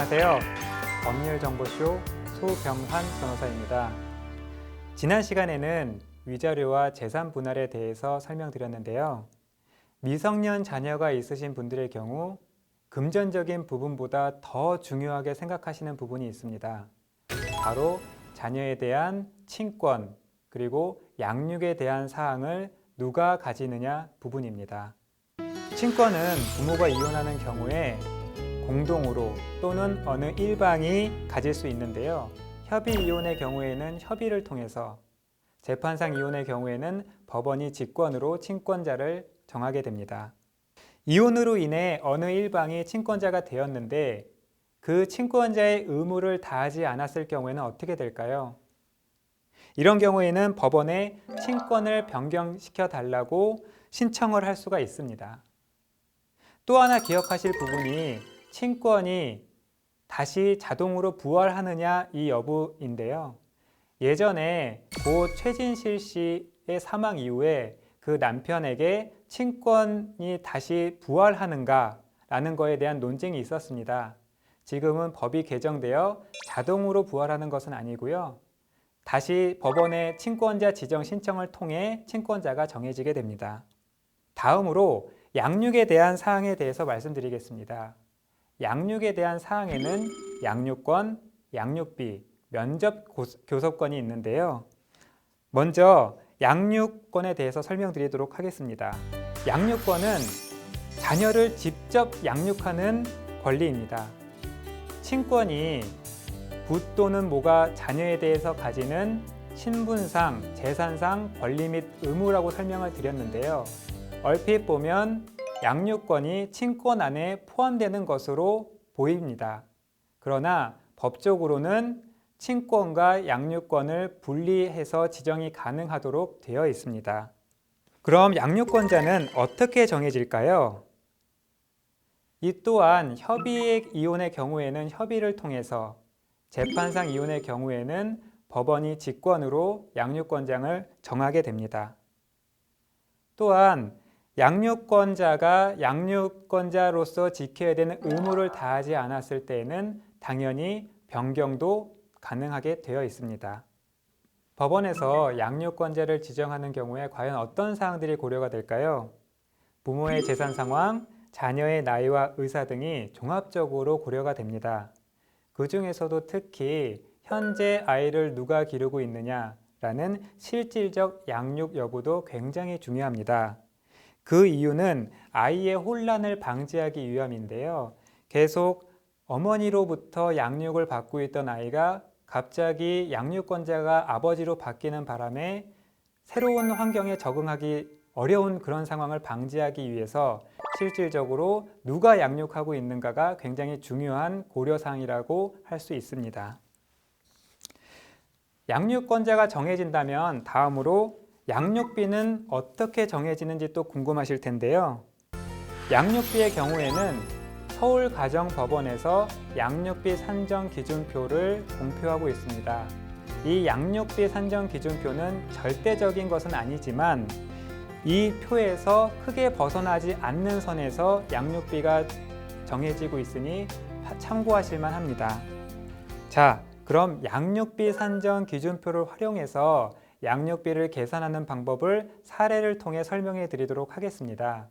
안녕하세요. 법률정보쇼 소병환 변호사입니다. 지난 시간에는 위자료와 재산 분할에 대해서 설명드렸는데요. 미성년 자녀가 있으신 분들의 경우 금전적인 부분보다 더 중요하게 생각하시는 부분이 있습니다. 바로 자녀에 대한 친권 그리고 양육에 대한 사항을 누가 가지느냐 부분입니다. 친권은 부모가 이혼하는 경우에 공동으로 또는 어느 일방이 가질 수 있는데요. 협의 이혼의 경우에는 협의를 통해서 재판상 이혼의 경우에는 법원이 직권으로 친권자를 정하게 됩니다. 이혼으로 인해 어느 일방이 친권자가 되었는데 그 친권자의 의무를 다하지 않았을 경우에는 어떻게 될까요? 이런 경우에는 법원에 친권을 변경시켜 달라고 신청을 할 수가 있습니다. 또 하나 기억하실 부분이 친권이 다시 자동으로 부활하느냐 이 여부인데요. 예전에 고 최진실 씨의 사망 이후에 그 남편에게 친권이 다시 부활하는가 라는 거에 대한 논쟁이 있었습니다. 지금은 법이 개정되어 자동으로 부활하는 것은 아니고요. 다시 법원의 친권자 지정 신청을 통해 친권자가 정해지게 됩니다. 다음으로 양육에 대한 사항에 대해서 말씀드리겠습니다. 양육에 대한 사항에는 양육권, 양육비, 면접 교섭권이 있는데요. 먼저 양육권에 대해서 설명드리도록 하겠습니다. 양육권은 자녀를 직접 양육하는 권리입니다. 친권이 부 또는 모가 자녀에 대해서 가지는 신분상, 재산상 권리 및 의무라고 설명을 드렸는데요. 얼핏 보면 양육권이 친권 안에 포함되는 것으로 보입니다. 그러나 법적으로는 친권과 양육권을 분리해서 지정이 가능하도록 되어 있습니다. 그럼 양육권자는 어떻게 정해질까요? 이 또한 협의의 이혼의 경우에는 협의를 통해서 재판상 이혼의 경우에는 법원이 직권으로 양육권장을 정하게 됩니다. 또한 양육권자가 양육권자로서 지켜야 되는 의무를 다하지 않았을 때에는 당연히 변경도 가능하게 되어 있습니다. 법원에서 양육권자를 지정하는 경우에 과연 어떤 사항들이 고려가 될까요? 부모의 재산 상황, 자녀의 나이와 의사 등이 종합적으로 고려가 됩니다. 그 중에서도 특히 현재 아이를 누가 기르고 있느냐라는 실질적 양육 여부도 굉장히 중요합니다. 그 이유는 아이의 혼란을 방지하기 위함인데요. 계속 어머니로부터 양육을 받고 있던 아이가 갑자기 양육권자가 아버지로 바뀌는 바람에 새로운 환경에 적응하기 어려운 그런 상황을 방지하기 위해서 실질적으로 누가 양육하고 있는가가 굉장히 중요한 고려사항이라고 할 수 있습니다. 양육권자가 정해진다면 다음으로 양육비는 어떻게 정해지는지 또 궁금하실 텐데요. 양육비의 경우에는 서울가정법원에서 양육비 산정 기준표를 공표하고 있습니다. 이 양육비 산정 기준표는 절대적인 것은 아니지만 이 표에서 크게 벗어나지 않는 선에서 양육비가 정해지고 있으니 참고하실 만합니다. 자, 그럼 양육비 산정 기준표를 활용해서 양육비를 계산하는 방법을 사례를 통해 설명해 드리도록 하겠습니다.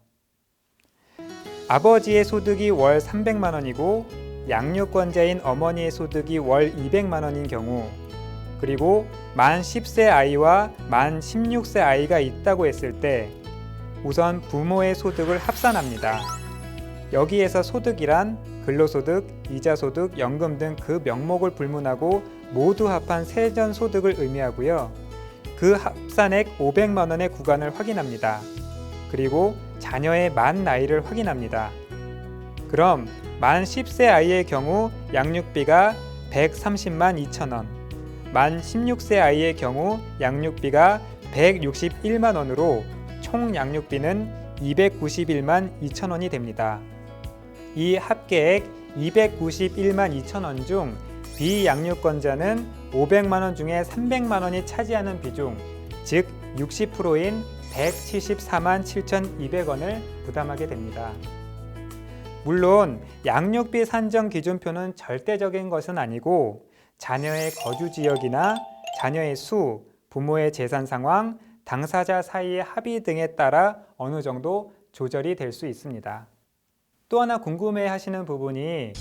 아버지의 소득이 월 300만 원이고 양육권자인 어머니의 소득이 월 200만 원인 경우 그리고 만 10세 아이와 만 16세 아이가 있다고 했을 때 우선 부모의 소득을 합산합니다. 여기에서 소득이란 근로소득, 이자소득, 연금 등 그 명목을 불문하고 모두 합한 세전 소득을 의미하고요. 그 합산액 500만 원의 구간을 확인합니다. 그리고 자녀의 만 나이를 확인합니다. 그럼 만 10세 아이의 경우 양육비가 130만 2천 원, 만 16세 아이의 경우 양육비가 161만 원으로 총 양육비는 291만 2천 원이 됩니다. 이 합계액 291만 2천 원 중 비양육권자는 500만 원 중에 300만 원이 차지하는 비중, 즉 60%인 174만 7,200원을 부담하게 됩니다. 물론 양육비 산정 기준표는 절대적인 것은 아니고 자녀의 거주 지역이나 자녀의 수, 부모의 재산 상황, 당사자 사이의 합의 등에 따라 어느 정도 조절이 될 수 있습니다. 또 하나 궁금해 하시는 부분이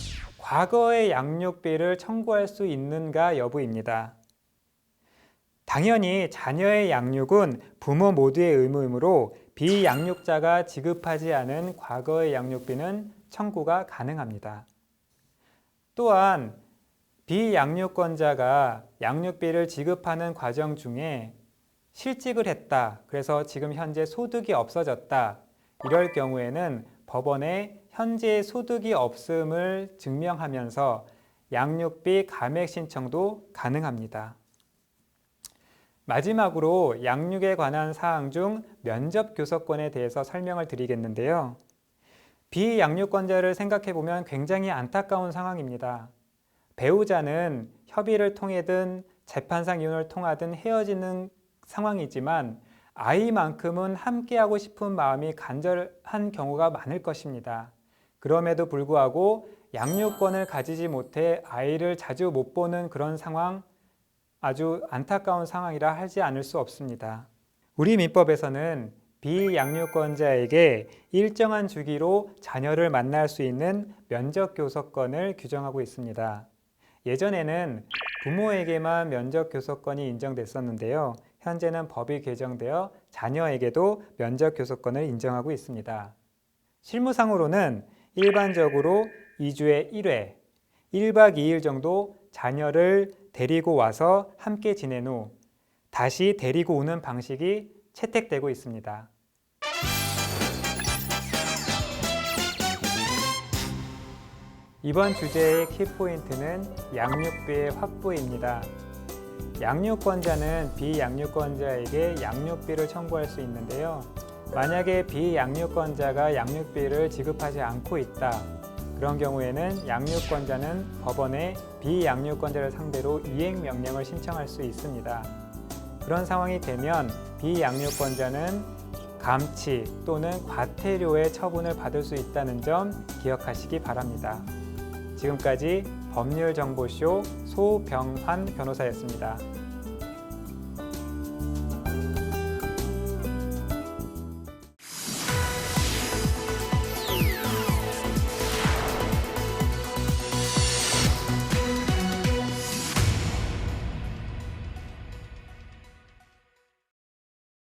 과거의 양육비를 청구할 수 있는가 여부입니다. 당연히 자녀의 양육은 부모 모두의 의무이므로 비양육자가 지급하지 않은 과거의 양육비는 청구가 가능합니다. 또한 비양육권자가 양육비를 지급하는 과정 중에 실직을 했다. 그래서 지금 현재 소득이 없어졌다. 이럴 경우에는 법원에 현재 소득이 없음을 증명하면서 양육비 감액 신청도 가능합니다. 마지막으로 양육에 관한 사항 중 면접 교섭권에 대해서 설명을 드리겠는데요. 비양육권자를 생각해 보면 굉장히 안타까운 상황입니다. 배우자는 협의를 통해든 재판상 이혼을 통하든 헤어지는 상황이지만 아이만큼은 함께하고 싶은 마음이 간절한 경우가 많을 것입니다. 그럼에도 불구하고 양육권을 가지지 못해 아이를 자주 못 보는 그런 상황 아주 안타까운 상황이라 하지 않을 수 없습니다. 우리 민법에서는 비양육권자에게 일정한 주기로 자녀를 만날 수 있는 면접 교섭권을 규정하고 있습니다. 예전에는 부모에게만 면접 교섭권이 인정됐었는데요. 현재는 법이 개정되어 자녀에게도 면접 교섭권을 인정하고 있습니다. 실무상으로는 일반적으로 2주에 1회, 1박 2일 정도 자녀를 데리고 와서 함께 지낸 후 다시 데리고 오는 방식이 채택되고 있습니다. 이번 주제의 키포인트는 양육비의 확보입니다. 양육권자는 비양육권자에게 양육비를 청구할 수 있는데요. 만약에 비양육권자가 양육비를 지급하지 않고 있다. 그런 경우에는 양육권자는 법원에 비양육권자를 상대로 이행명령을 신청할 수 있습니다. 그런 상황이 되면 비양육권자는 감치 또는 과태료의 처분을 받을 수 있다는 점 기억하시기 바랍니다. 지금까지 법률정보쇼 소병환 변호사였습니다.